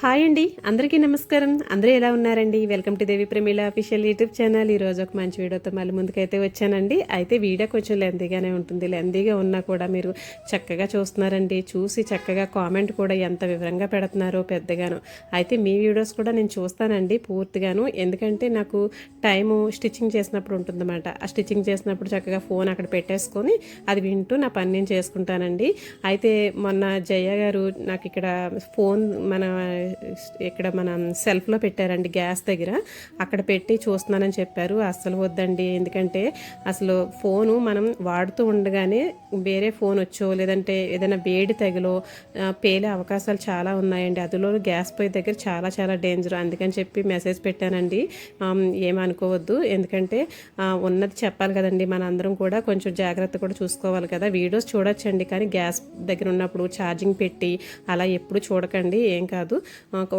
Hi అండి. అందరికీ నమస్కారం. అందరూ ఎలా ఉన్నారండి? Welcome to Devi Pramila official YouTube channel ఈరోజు ఒక మంచి వీడియోతో మళ్ళీ ముందుకైతే వచ్చానండి. అయితే వీడియో కొంచెం లెందీగానే ఉంటుంది. లెందీగా ఉన్నా కూడా మీరు చక్కగా చూస్తున్నారండి. చూసి చక్కగా కామెంట్ కూడా ఎంత వివరంగా పెడుతున్నారో పెద్దగాను. అయితే మీ వీడియోస్ కూడా నేను చూస్తానండి పూర్తిగాను. ఎందుకంటే నాకు టైము స్టిచ్చింగ్ చేసినప్పుడు ఉంటుందన్నమాట. ఆ స్టిచ్చింగ్ చేసినప్పుడు చక్కగా ఫోన్ అక్కడ పెట్టేసుకొని అది వింటూ నా పని నేను చేసుకుంటానండి. అయితే మొన్న జయ గారు నాకు ఇక్కడ ఫోన్ మన ఇక్కడ మన సెల్ఫ్లో పెట్టారండి గ్యాస్ దగ్గర. అక్కడ పెట్టి చూస్తున్నానని చెప్పారు. అస్సలు వద్దండి. ఎందుకంటే అసలు ఫోను మనం వాడుతూ ఉండగానే వేరే ఫోన్ వచ్చో లేదంటే ఏదైనా వేడి తగిలో పేలే అవకాశాలు చాలా ఉన్నాయండి. అందులో గ్యాస్ పొయ్యి దగ్గర చాలా చాలా డేంజర్ అందుకని చెప్పి మెసేజ్ పెట్టానండి. ఏమనుకోవద్దు. ఎందుకంటే ఉన్నది చెప్పాలి కదండి. మన అందరం కూడా కొంచెం జాగ్రత్త కూడా చూసుకోవాలి కదా. వీడియోస్ చూడొచ్చండి. కానీ గ్యాస్ దగ్గర ఉన్నప్పుడు ఛార్జింగ్ పెట్టి అలా ఎప్పుడు చూడకండి. ఏం కాదు.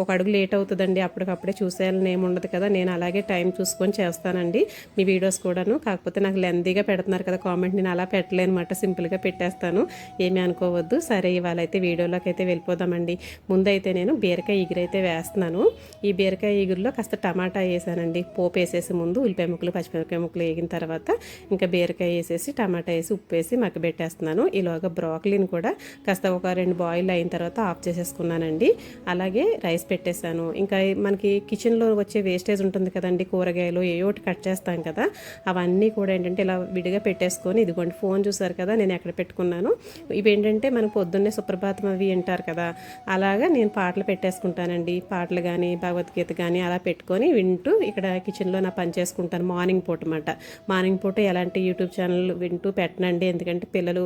ఒక అడుగు లేట్ అవుతుందండి. అప్పటికప్పుడే చూసేయాలని ఏమి ఉండదు కదా. నేను అలాగే టైం చూసుకొని చేస్తానండి. మీ వీడియోస్ కూడాను. కాకపోతే నాకు లెందీగా పెడుతున్నారు కదా కామెంట్. నేను అలా పెట్టలేనమాట. సింపుల్గా పెట్టేస్తాను. ఏమీ అనుకోవద్దు. సరే ఇవాళ అయితే వీడియోలోకి అయితే వెళ్ళిపోదామండి. ముందైతే నేను బీరకాయ ఎగురైతే వేస్తున్నాను. ఈ బీరకాయ ఈగురులో కాస్త టమాటా వేసానండి. పోపు వేసేసి ముందు ఉల్లిపాయ ముక్కలు పచ్చిమిరపకాయ ముక్కలు వేగిన తర్వాత ఇంకా బీరకాయ వేసేసి టమాటా వేసి ఉప్పు వేసి మగ్గ పెట్టేస్తున్నాను ఈలోగా బ్రాక్లీని కూడా కాస్త ఒక రెండు బాయిల్ అయిన తర్వాత ఆఫ్ చేసేసుకున్నానండి. అలాగే రైస్ పెట్టేశాను. ఇంకా మనకి కిచెన్లో వచ్చే వేస్టేజ్ ఉంటుంది కదండి కూరగాయలు ఏ ఒకటి కట్ చేస్తాం కదా అవన్నీ కూడా ఏంటంటే ఇలా విడిగా పెట్టేసుకొని ఇదిగోండి ఫోన్ చూసారు కదా నేను ఎక్కడ పెట్టుకున్నాను. ఇవి ఏంటంటే మనకు పొద్దున్నే సుప్రభాతం అవి వింటారు కదా అలాగా నేను పాటలు పెట్టేసుకుంటానండి. పాటలు కానీ భగవద్గీత కానీ అలా పెట్టుకొని వింటూ ఇక్కడ కిచెన్లో నా పని చేసుకుంటాను మార్నింగ్ పూట అన్నమాట. మార్నింగ్ పూట ఎలాంటి యూట్యూబ్ ఛానల్ వింటూ పెట్టనండి ఎందుకంటే పిల్లలు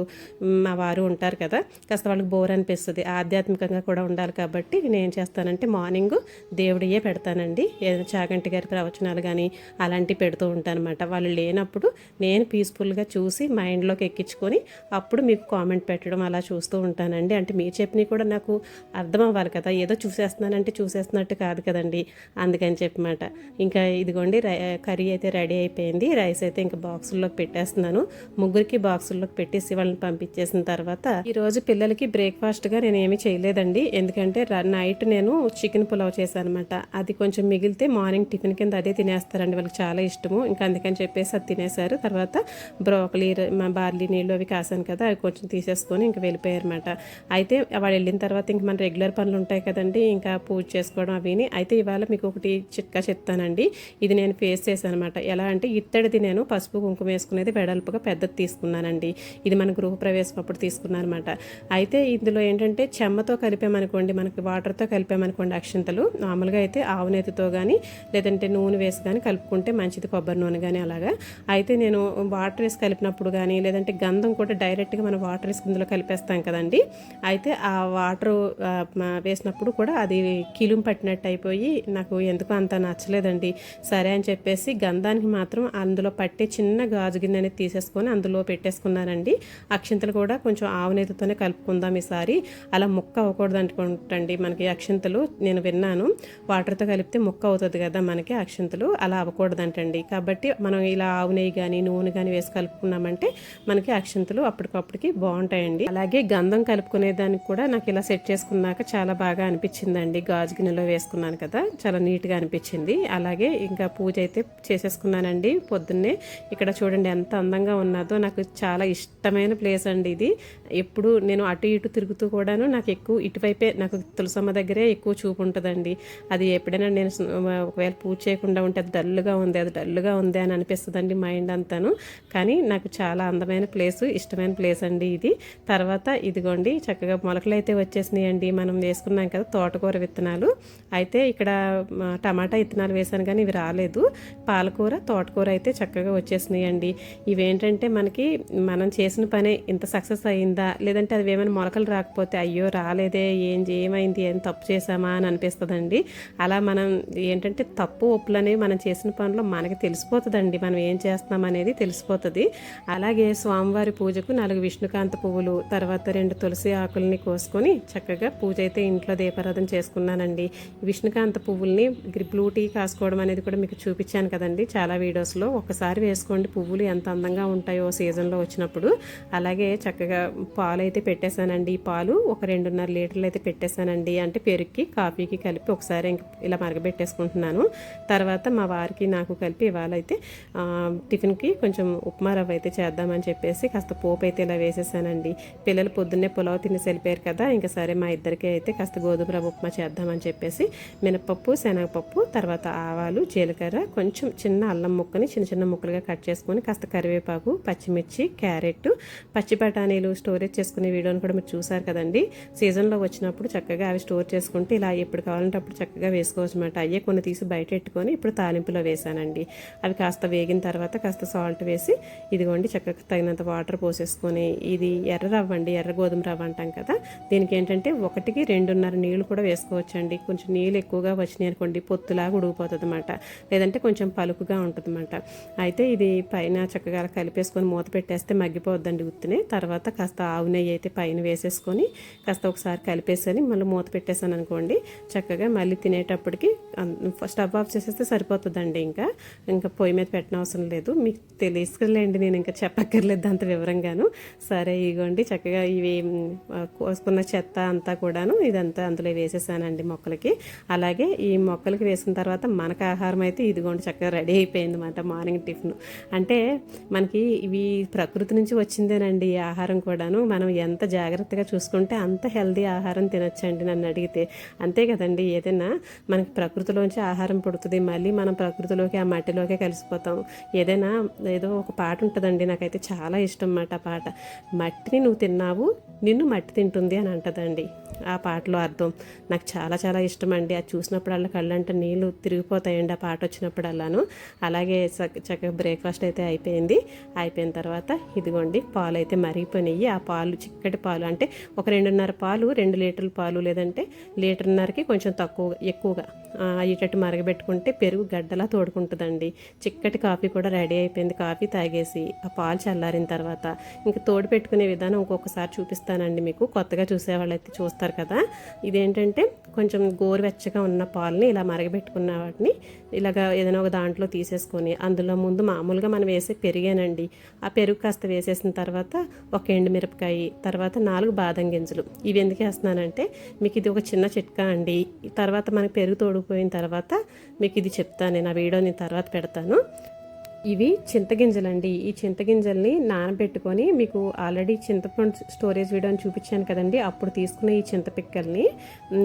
మా వారు ఉంటారు కదా కాస్త వాళ్ళకి బోర్ అనిపిస్తుంది. ఆధ్యాత్మికంగా కూడా ఉండాలి కాబట్టి నేను ఏం చేస్తానంటే మార్నింగ్ దేవుడియే పెడతానండి. ఏదైనా చాగంటి గారి ప్రవచనాలు కానీ అలాంటివి పెడుతూ ఉంటాను అనమాట వాళ్ళు లేనప్పుడు నేను పీస్ఫుల్గా చూసి మైండ్లోకి ఎక్కించుకొని అప్పుడు మీకు కామెంట్ పెట్టడం అలా చూస్తూ ఉంటానండి. అంటే మీరు చెప్పినవి కూడా నాకు అర్థం అవ్వాలి కదా. ఏదో చూసేస్తున్నానంటే చూసేస్తున్నట్టు కాదు కదండి. అందుకని చెప్పమాట. ఇంకా ఇదిగోండి రై కర్రీ అయితే రెడీ అయిపోయింది. రైస్ అయితే ఇంకా బాక్సుల్లోకి పెట్టేస్తున్నాను. ముగ్గురికి బాక్సుల్లోకి పెట్టేసి వాళ్ళని పంపించేసిన తర్వాత ఈరోజు పిల్లలకి బ్రేక్ఫాస్ట్గా నేను ఏమీ చేయలేదండి. ఎందుకంటే నైట్ నేను చికెన్ పులావ్ చేశాను అనమాట అది కొంచెం మిగిలితే మార్నింగ్ టిఫిన్ కింద అదే తినేస్తారండి. వాళ్ళకి చాలా ఇష్టము. ఇంకా అందుకని చెప్పేసి అది తినేశారు. తర్వాత బ్రోకలీ బార్లీ నీళ్ళు అవి కాసాను కదా అవి కొంచెం తీసేసుకొని ఇంకా వెళ్ళిపోయారు అనమాట అయితే వాళ్ళు వెళ్ళిన తర్వాత ఇంక మన రెగ్యులర్ పనులు ఉంటాయి కదండి. ఇంకా పూజ చేసుకోవడం అవిని. అయితే ఇవాళ మీకు ఒకటి చిట్కా చెప్తానండి. ఇది నేను ఫేస్ చేశాను అనమాట ఎలా అంటే ఇత్తడిది నేను పసుపు కుంకుమ వేసుకునేది వెడల్పుగా పెద్దది తీసుకున్నానండి. ఇది మన గృహప్రవేశం అప్పుడు తీసుకున్నాను అనమాట అయితే ఇందులో ఏంటంటే చెమ్మతో కలిపామనుకోండి మనకి వాటర్తో కలిపామనుకోండి అక్షింతలు. మామూలుగా అయితే ఆవు నేతతో కానీ లేదంటే నూనె వేసి కానీ కలుపుకుంటే మంచిది కొబ్బరి నూనె కానీ అలాగా. అయితే నేను వాటర్ వేసి కలిపినప్పుడు కానీ లేదంటే గంధం కూడా డైరెక్ట్గా మనం వాటర్ వేసి ఇందులో కలిపేస్తాం కదండి. అయితే ఆ వాటర్ వేసినప్పుడు కూడా అది కిలుం పట్టినట్టు అయిపోయి నాకు ఎందుకో అంత నచ్చలేదండి. సరే అని చెప్పేసి గంధానికి మాత్రం అందులో పట్టే చిన్న గాజు గిన్నె అనేది తీసేసుకొని అందులో పెట్టేసుకున్నానండి. అక్షింతలు కూడా కొంచెం ఆవు నేతతోనే కలుపుకుందాం ఈసారి. అలా ముక్క అవ్వకూడదు అనుకుంటండి. మనకి అక్షింతలు నేను విన్నాను. వాటర్తో కలిపితే ముక్క అవుతుంది కదా మనకి అక్షింతలు. అలా అవ్వకూడదంటండి. కాబట్టి మనం ఇలా ఆవు నెయ్యి కానీ నూనె కానీ వేసి కలుపుకున్నామంటే మనకి అక్షింతలు అప్పటికప్పటికి బాగుంటాయండి. అలాగే గంధం కలుపుకునే దానికి కూడా నాకు ఇలా సెట్ చేసుకున్నాక చాలా బాగా అనిపించిందండి. గాజు గిన్నెలో వేసుకున్నాను కదా చాలా నీట్గా అనిపించింది. అలాగే ఇంకా పూజ అయితే చేసేసుకున్నానండి పొద్దున్నే. ఇక్కడ చూడండి ఎంత అందంగా ఉన్నదో. నాకు చాలా ఇష్టమైన ప్లేస్ అండి ఇది. ఎప్పుడు నేను అటు ఇటు తిరుగుతూ కూడాను నాకు ఎక్కువ ఇటువైపే నాకు తులసమ్మ దగ్గరే ఎక్కువ చూపు ఉంటుందండి అది ఎప్పుడైనా నేను ఒకవేళ పూజ చేయకుండా ఉంటే అది డల్గా ఉంది అది డల్గా ఉంది అని అనిపిస్తుందండి మైండ్ అంతాను. కానీ నాకు చాలా అందమైన ప్లేస్ ఇష్టమైన ప్లేస్ అండి ఇది. తర్వాత ఇదిగోండి చక్కగా మొలకలు అయితే వచ్చేసినాయి అండి మనం వేసుకున్నాం కదా తోటకూర విత్తనాలు. అయితే ఇక్కడ టమాటా విత్తనాలు వేసాను కానీ ఇవి రాలేదు. పాలకూర తోటకూర అయితే చక్కగా వచ్చేసినాయి అండి ఇవేంటంటే మనకి మనం చేసిన పనే ఇంత సక్సెస్ అయిందా? లేదంటే అది ఏమైనా మొలకలు రాకపోతే అయ్యో రాలేదే ఏం ఏమైంది ఏం తప్పు చేసామా అని అనిపిస్తుందండి. అలా మనం ఏంటంటే తప్పు ఒప్పులు అనేవి మనం చేసిన పనులు మనకి తెలిసిపోతుందండి. మనం ఏం చేస్తున్నాం అనేది తెలిసిపోతుంది. అలాగే స్వామివారి పూజకు నాలుగు విష్ణుకాంత పువ్వులు తర్వాత రెండు తులసి ఆకుల్ని కోసుకొని చక్కగా పూజ అయితే ఇంట్లో దీపారాధన చేసుకున్నానండి. విష్ణుకాంత పువ్వుల్ని బ్లూ టీ కాసుకోవడం అనేది కూడా మీకు చూపించాను కదండి. చాలా వీడియోస్లో ఒకసారి వేసుకోండి. పువ్వులు ఎంత అందంగా ఉంటాయో సీజన్లో వచ్చినప్పుడు. అలాగే చక్కగా పాలు అయితే పెట్టేశానండి పాలు ఒక రెండున్నర లీటర్లు అయితే పెట్టేశానండి. అంటే పెరుగు పెరుగుకి కాఫీకి కలిపి ఒకసారి ఇలా మరగబెట్టేసుకుంటున్నాను. తర్వాత మా వారికి నాకు కలిపి ఇవాళ అయితే టిఫిన్కి కొంచెం ఉప్మా రవ్వ అయితే చేద్దామని చెప్పేసి కాస్త పోపు అయితే ఇలా వేసేసానండి. పిల్లలు పొద్దున్నే పులావ్ తినేసి వెళ్ళిపోయారు కదా ఇంకా సరే మా ఇద్దరికి అయితే కాస్త గోధుమ రవ్వ ఉప్మా చేద్దామని చెప్పేసి మినపప్పు శనగపప్పు తర్వాత ఆవాలు జీలకర్ర కొంచెం చిన్న అల్లం ముక్కని చిన్న చిన్న ముక్కలుగా కట్ చేసుకొని కాస్త కరివేపాకు పచ్చిమిర్చి క్యారెట్ పచ్చి బఠానీలు స్టోరేజ్ చేసుకునే వీడియోని కూడా మీరు చూసారు కదండి. సీజన్లో వచ్చినప్పుడు చక్కగా అవి స్టోర్ వేసుకుంటే ఇలా ఎప్పుడు కావాలంటే అప్పుడు చక్కగా వేసుకోవచ్చు అనమాట అయ్యే కొన్ని తీసి బయట పెట్టుకొని ఇప్పుడు తాలింపులో వేసానండి. అవి కాస్త వేగిన తర్వాత కాస్త సాల్ట్ వేసి ఇదిగోండి చక్కగా తగినంత వాటర్ పోసేసుకొని ఇది ఎర్ర రవ్వ అండి ఎర్ర గోధుమ రవ్వ అంటాం కదా. దీనికి ఏంటంటే ఒకటికి రెండున్నర నీళ్ళు కూడా వేసుకోవచ్చండి. కొంచెం నీళ్ళు ఎక్కువగా వచ్చినాయి అనుకోండి పొత్తులాగా ఉడిగిపోతుంది అనమాట లేదంటే కొంచెం పలుకుగా ఉంటుంది అనమాట అయితే ఇది పైన చక్కగా కలిపేసుకొని మూత పెట్టేస్తే మగ్గిపోద్దండి ఉత్తినే తర్వాత కాస్త ఆవు నెయ్యి అయితే పైన వేసేసుకొని కాస్త ఒకసారి కలిపేసుకొని మళ్ళీ మూత పెట్టేసాను అనుకోండి చక్కగా మళ్ళీ తినేటప్పటికి స్టవ్ ఆఫ్ చేసేస్తే సరిపోతుందండి ఇంకా. ఇంకా పొయ్యి మీద పెట్టిన అవసరం లేదు. మీకు తెలియలేండి నేను ఇంకా చెప్పక్కర్లేదు అంత వివరంగాను. సరే ఇగోండి చక్కగా ఇవి కోసుకున్న చెత్త అంతా కూడాను ఇదంతా అందులో వేసేసానండి మొక్కలకి. అలాగే ఈ మొక్కలకి వేసిన తర్వాత మనకు ఆహారం అయితే ఇదిగోండి చక్కగా రెడీ అయిపోయింది అనమాట మార్నింగ్ టిఫిన్. అంటే మనకి ఇవి ప్రకృతి నుంచి వచ్చిందేనండి ఈ ఆహారం కూడాను. మనం ఎంత జాగ్రత్తగా చూసుకుంటే అంత హెల్దీ ఆహారం తినొచ్చండి నన్ను అడిగితే. అంతే కదండి. ఏదైనా మనకి ప్రకృతిలోంచి ఆహారం పుడుతుంది. మళ్ళీ మనం ప్రకృతిలోకి ఆ మట్టిలోకే కలిసిపోతాం. ఏదైనా ఏదో ఒక పాట ఉంటుందండి. నాకైతే చాలా ఇష్టం అన్నమాట ఆ పాట. మట్టిని నువ్వు తిన్నావు నిన్ను మట్టి తింటుంది అని అంటదండి. ఆ పాటలో అర్థం. నాకు చాలా చాలా ఇష్టం అండి అది చూసినప్పుడల్లా కళ్ళంట నీళ్ళు తిరిగిపోతాయండి ఆ పాట వచ్చినప్పుడల్లాను. అలాగే చక్క చక్కగా బ్రేక్ఫాస్ట్ అయితే అయిపోయింది. అయిపోయిన తర్వాత ఇదిగోండి పాలు అయితే మరిగిపోయినాయి. ఆ పాలు చిక్కటి పాలు అంటే ఒక రెండున్నర పాలు రెండు లీటర్ల పాలు లేదంటే లీటర్న్నరకి కొంచెం తక్కువ ఎక్కువగా. అయ్యేటట్టు మరగబెట్టుకుంటే పెరుగు గడ్డలా తోడుకుంటుందండి. చిక్కటి కాఫీ కూడా రెడీ అయిపోయింది. కాఫీ తాగేసి ఆ పాలు చల్లారిన తర్వాత ఇంకా తోడు పెట్టుకునే విధానం ఒక్కొక్కసారి చూపిస్తానండి మీకు. కొత్తగా చూసేవాళ్ళైతే చూస్తారు కదా. ఇదేంటంటే కొంచెం గోరువెచ్చగా ఉన్న పాలని ఇలా మరగబెట్టుకున్న వాటిని ఇలాగ ఏదైనా ఒక దాంట్లో తీసేసుకొని అందులో ముందు మామూలుగా మనం వేసే పెరిగేనండి. ఆ పెరుగు కాస్త వేసేసిన తర్వాత ఒక ఎండుమిరపకాయ తర్వాత నాలుగు బాదం గింజలు. ఇవి ఎందుకు వేస్తున్నానంటే మీకు ఇది ఒక చిన్న చిట్కా అండి. తర్వాత మనకి పెరుగు తోడు తోడిపోయిన తర్వాత మీకు ఇది చెప్తాను నేను ఆ వీడియో నేను తర్వాత పెడతాను. ఇవి చింతగింజలండి. ఈ చింతగింజల్ని నానబెట్టుకొని మీకు ఆల్రెడీ చింతపండు స్టోరేజ్ వీడియోని చూపించాను కదండి. అప్పుడు తీసుకున్న ఈ చింతపిక్కల్ని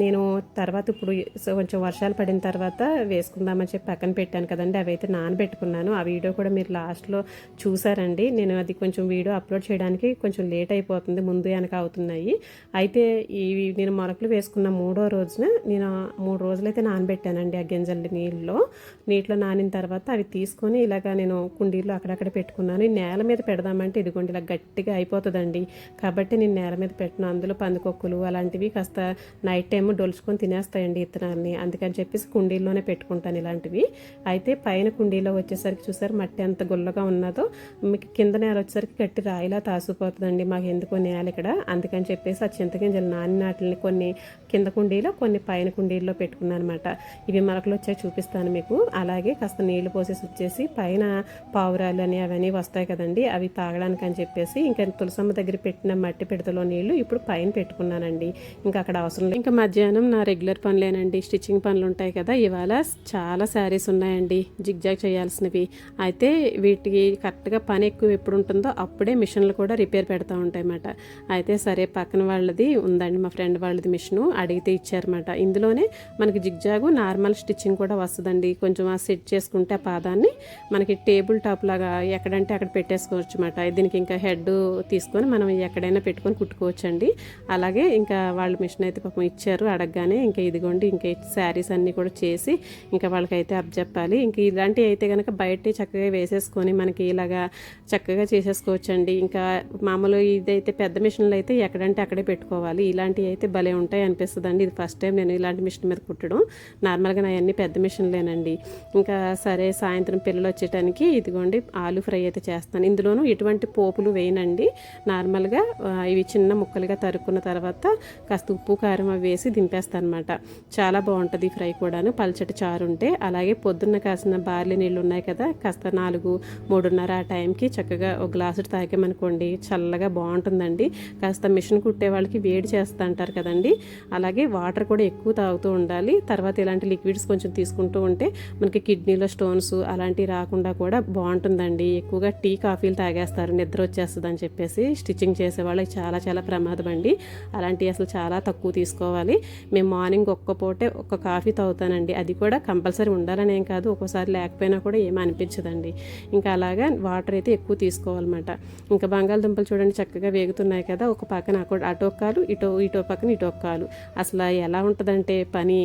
నేను తర్వాత ఇప్పుడు కొంచెం వర్షాలు పడిన తర్వాత వేసుకుందామని చెప్పి పక్కన పెట్టాను కదండి. అవి అయితే నానబెట్టుకున్నాను. ఆ వీడియో కూడా మీరు లాస్ట్లో చూసారండి. నేను అది కొంచెం వీడియో అప్లోడ్ చేయడానికి కొంచెం లేట్ అయిపోతుంది. ముందు వెనక అవుతున్నాయి. అయితే ఇవి నేను మొలకలు వేసుకున్న మూడో రోజున నేను మూడు రోజులైతే నానబెట్టానండి ఆ గింజల్ని నీళ్ళలో. నీటిలో నానిన తర్వాత అవి తీసుకొని ఇలాగ నేను నేను కుండీలు అక్కడక్కడ పెట్టుకున్నాను. నేల మీద పెడదామంటే ఇదిగోండి ఇలా గట్టిగా అయిపోతుందండి. కాబట్టి నేను నేల మీద పెట్టిన. అందులో పందికొక్కులు అలాంటివి కాస్త నైట్ టైం డొలుచుకొని తినేస్తాయండి ఇత్తనాలని. అందుకని చెప్పేసి కుండీల్లోనే పెట్టుకుంటాను ఇలాంటివి. అయితే పైన కుండీలో వచ్చేసరికి చూసారు మట్టి ఎంత గుల్లగా ఉన్నదో. మీకు కింద నేల వచ్చేసరికి గట్టి రాయిలా తాసిపోతుందండి. మాకు ఎందుకో నేల ఇక్కడ. అందుకని చెప్పేసి ఆ చింతగింజలు నాని నాటిని కొన్ని కింద కుండీలో కొన్ని పైన కుండీల్లో పెట్టుకున్నాను అనమాట ఇవి మొలకలు వచ్చాయి చూపిస్తాను మీకు. అలాగే కాస్త నీళ్ళు పోసేసి వచ్చేసి పైన పావురాలు అని అవన్నీ వస్తాయి కదండి అవి తాగడానికి అని చెప్పేసి ఇంకా తులసమ్మ దగ్గర పెట్టిన మట్టి పిడతలో నీళ్ళు ఇప్పుడు పైన పెట్టుకున్నానండి. ఇంకా అక్కడ అవసరం లేదు. ఇంకా మధ్యాహ్నం నా రెగ్యులర్ పనులేనండి స్టిచ్చింగ్ పనులు ఉంటాయి కదా ఇవాళ చాలా శారీస్ ఉన్నాయండి జిగ్జాగ్ చేయాల్సినవి. అయితే వీటికి కరెక్ట్గా పని ఎక్కువ ఎప్పుడు ఉంటుందో అప్పుడే మిషన్లు కూడా రిపేర్ పెడతా ఉంటాయి అన్నమాట అయితే సరే పక్కన వాళ్ళది ఉందండి మా ఫ్రెండ్ వాళ్ళది మిషను అడిగితే ఇచ్చారన్నమాట. ఇందులోనే మనకి జిగ్జాగు నార్మల్ స్టిచ్చింగ్ కూడా వస్తుందండి. కొంచెం ఆ సెట్ చేసుకుంటే ఆ పాదాన్ని మనకి టేబుల్ టాప్ లాగా ఎక్కడంటే అక్కడ పెట్టేసుకోవచ్చు అనమాట దీనికి ఇంకా హెడ్ తీసుకొని మనం ఎక్కడైనా పెట్టుకొని కుట్టుకోవచ్చు అండి అలాగే ఇంకా వాళ్ళ మిషన్ అయితే పాపం ఇచ్చారు అడగగానే ఇంకా ఇదిగోండి ఇంకా శారీస్ అన్నీ కూడా చేసి ఇంకా వాళ్ళకైతే అప్పచెప్పాలి ఇంకా ఇలాంటివి అయితే కనుక బయట చక్కగా వేసేసుకొని మనకి ఇలాగా చక్కగా చేసేసుకోవచ్చు అండి ఇంకా మామూలు ఇదైతే పెద్ద మిషన్లు అయితే ఎక్కడంటే అక్కడే పెట్టుకోవాలి. ఇలాంటివి అయితే భలే ఉంటాయి అనిపిస్తుంది ఇది ఫస్ట్ టైం నేను ఇలాంటి మిషన్ మీద కుట్టడం. నార్మల్గా నా అన్ని పెద్ద మిషన్లేనండి. ఇంకా సరే సాయంత్రం పిల్లలు వచ్చేటానికి టైంకి ఇదిగోండి ఆలు ఫ్రై అయితే చేస్తాను. ఇందులోనూ ఎటువంటి పోపులు వేయనండి. నార్మల్గా ఇవి చిన్న ముక్కలుగా తరుక్కున్న తర్వాత కాస్త ఉప్పు కారం అవి వేసి దింపేస్తాను అనమాట చాలా బాగుంటుంది ఫ్రై కూడాను. పల్చటి చారు ఉంటే అలాగే పొద్దున్న కాసిన బార్లీ నీళ్ళు ఉన్నాయి కదా కాస్త నాలుగు మూడున్నర ఆ టైంకి చక్కగా ఒక గ్లాసు తాగామనుకోండి చల్లగా బాగుంటుందండి. కాస్త మిషన్ కుట్టే వాళ్ళకి వేడి చేస్తా అంటారు కదండి. అలాగే వాటర్ కూడా ఎక్కువ తాగుతూ ఉండాలి. తర్వాత ఇలాంటి లిక్విడ్స్ కొంచెం తీసుకుంటూ ఉంటే మనకి కిడ్నీలో స్టోన్స్ అలాంటివి రాకుండా కూడా కూడా బాగుంటుందండి. ఎక్కువగా టీ కాఫీలు తాగేస్తారు. నిద్ర వచ్చేస్తుంది అని చెప్పేసి స్టిచ్చింగ్ చేసే వాళ్ళకి చాలా చాలా ప్రమాదం అండి. అలాంటివి అసలు చాలా తక్కువ తీసుకోవాలి. మేము మార్నింగ్ ఒక్క పూటే ఒక్క కాఫీ తాగుతానండి. అది కూడా కంపల్సరీ ఉండాలని ఏం కాదు. ఒక్కోసారి లేకపోయినా కూడా ఏమీ అనిపించదండి. ఇంకా అలాగా వాటర్ అయితే ఎక్కువ తీసుకోవాలన్నమాట. ఇంకా బంగాళదుంపలు చూడండి చక్కగా వేగుతున్నాయి కదా. ఒక పక్కన అటు అటు ఒక కాలు ఇటో ఇటో పక్కన ఇటో కాలు. అసలు ఎలా ఉంటుందంటే పని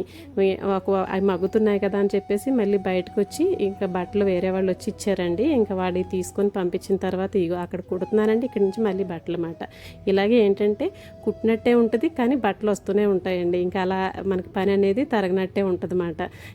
ఒక అవి మగ్గుతున్నాయి కదా అని చెప్పేసి మళ్ళీ బయటకు వచ్చి ఇంకా బట్టలు వేరే వాళ్ళు వచ్చి ఇచ్చారండి. ఇంకా వాడి తీసుకొని పంపించిన తర్వాత ఇగో అక్కడ కుడుతున్నానండి. ఇక్కడ నుంచి మళ్ళీ బట్టలు అన్నమాట. ఇలాగే ఏంటంటే కుట్టినట్టే ఉంటుంది కానీ బట్టలు వస్తూనే ఉంటాయండి. ఇంకా అలా మనకి పని అనేది తరగనట్టే ఉంటుంది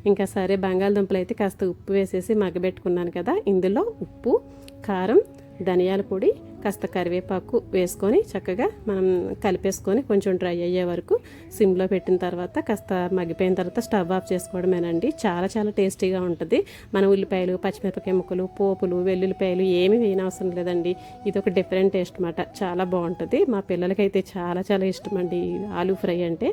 ఇంకా సరే బంగాళదుంపలు అయితే కాస్త ఉప్పు వేసేసి మగ్గబెట్టుకున్నాను కదా. ఇందులో ఉప్పు కారం ధనియాల పొడి కాస్త కరివేపాకు వేసుకొని చక్కగా మనం కలిపేసుకొని కొంచెం డ్రై అయ్యే వరకు సిమ్లో పెట్టిన తర్వాత కాస్త మగ్గిపోయిన తర్వాత స్టవ్ ఆఫ్ చేసుకోవడమేనండి. చాలా చాలా టేస్టీగా ఉంటుంది. మన ఉల్లిపాయలు పచ్చిమిరపకాయ ముక్కలు పోపులు వెల్లుల్లిపాయలు ఏమీ వేయనవసరం లేదండి. ఇది ఒక డిఫరెంట్ టేస్ట్ అనమాట చాలా బాగుంటుంది. మా పిల్లలకైతే చాలా చాలా ఇష్టం అండి ఆలు ఫ్రై అంటే.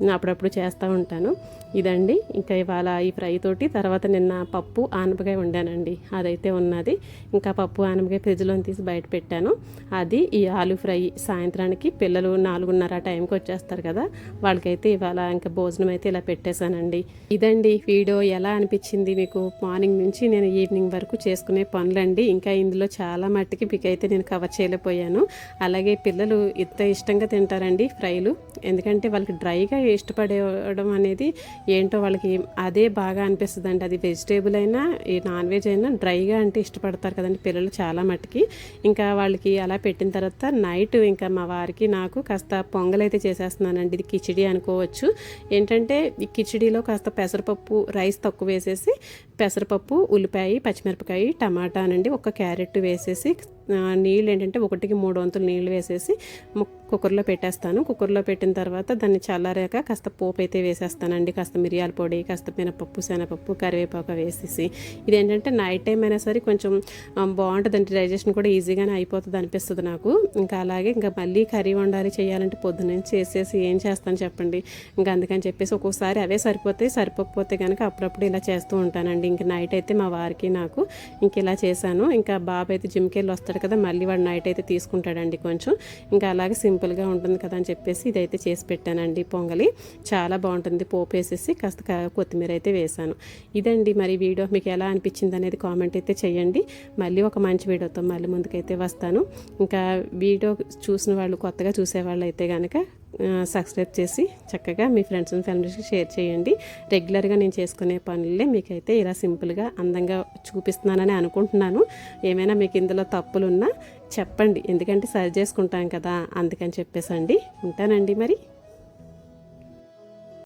నేను అప్పుడప్పుడు చేస్తూ ఉంటాను. ఇదండి. ఇంకా ఇవాళ ఈ ఫ్రై తోటి తర్వాత నిన్న పప్పు ఆనపకాయ వండానండి. అదైతే ఉన్నది. ఇంకా పప్పు ఆనపకాయ ఫ్రిడ్జ్లో తీసి బయట పెట్టాను. అది ఈ ఆలు ఫ్రై సాయంత్రానికి పిల్లలు నాలుగున్నర టైంకి వచ్చేస్తారు కదా. వాళ్ళకైతే ఇవాళ ఇంకా భోజనం అయితే ఇలా పెట్టేశానండి. ఇదండి వీడియో ఎలా అనిపించింది మీకు? మార్నింగ్ నుంచి నేను ఈవినింగ్ వరకు చేసుకునే పనులండి. ఇంకా ఇందులో చాలా మట్టుకి మీకు అయితే నేను కవర్ చేయలేకపోయాను. అలాగే పిల్లలు ఇంత ఇష్టంగా తింటారండి ఫ్రైలు. ఎందుకంటే వాళ్ళకి డ్రైగా ఇష్టపడేయడం అనేది ఏంటో వాళ్ళకి అదే బాగా అనిపిస్తుంది అండి అది వెజిటేబుల్ అయినా ఈ నాన్ వెజ్ అయినా డ్రైగా అంటే ఇష్టపడతారు కదండి పిల్లలు చాలా మట్టుకి. ఇంకా వాళ్ళకి అలా పెట్టిన తర్వాత నైట్ ఇంకా మా వారికి నాకు కాస్త పొంగల్ అయితే చేసేస్తున్నానండి. ఇది కిచిడి అనుకోవచ్చు. ఏంటంటే ఈ కిచిడిలో కాస్త పెసరపప్పు రైస్ తక్కువ వేసేసి పెసరపప్పు ఉల్లిపాయ పచ్చిమిరపకాయ టమాటా అనండి ఒక క్యారెట్ వేసేసి నీళ్ళు ఏంటంటే ఒకటికి మూడు వంతులు నీళ్ళు వేసేసి కుక్కర్లో పెట్టేస్తాను. కుక్కర్లో పెట్టిన తర్వాత దాన్ని చల్లారాక కాస్త పోపు అయితే వేసేస్తానండి. కాస్త మిరియాల పొడి కాస్త మినపప్పు శనగపప్పు కరివేపాకు వేసేసి. ఇదేంటంటే నైట్ టైం అయినా సరే కొంచెం బాగుంటుందండి. డైజెషన్ కూడా ఈజీగానే అయిపోతుంది అనిపిస్తుంది నాకు. ఇంకా అలాగే ఇంకా మళ్ళీ కర్రీ వండాలి చేయాలంటే పొద్దున్నే చేసేసి ఏం చేస్తాను చెప్పండి. ఇంకా అందుకని చెప్పేసి ఒక్కోసారి అవే సరిపోతాయి సరిపోకపోతే కనుక అప్పుడప్పుడు ఇలా చేస్తూ ఉంటానండి. ఇంక నైట్ అయితే మా వారికి నాకు ఇంక ఇలా చేశాను. ఇంకా బాబు అయితే జిమ్కి వెళ్ళి వస్తాడు కదా మళ్ళీ వాడు నైట్ అయితే తీసుకుంటాడండి కొంచెం. ఇంకా అలాగే సింపుల్గా ఉంటుంది కదా అని చెప్పేసి ఇదైతే చేసి పెట్టానండి పొంగలి. చాలా బాగుంటుంది. పోపు వేసేసి కాస్త కొత్తిమీర అయితే వేశాను ఇదండి మరి వీడియో. మీకు ఎలా అనిపించింది అనేది కామెంట్ అయితే చేయండి. మళ్ళీ ఒక మంచి వీడియోతో మళ్ళీ ముందుకైతే వస్తాను. ఇంకా వీడియో చూసిన వాళ్ళు కొత్తగా చూసేవాళ్ళు అయితే కనుక సబ్స్క్రైబ్ చేసి చక్కగా మీ ఫ్రెండ్స్ అండ్ ఫ్యామిలీస్కి షేర్ చేయండి. రెగ్యులర్గా నేను చేసుకునే పనులే మీకైతే ఇలా సింపుల్గా అందంగా చూపిస్తున్నానని అనుకుంటున్నాను. ఏమైనా మీకు ఇందులో తప్పులున్నా చెప్పండి. ఎందుకంటే సరి చేసుకుంటాం కదా అందుకని చెప్పేసండి. ఉంటానండి మరి.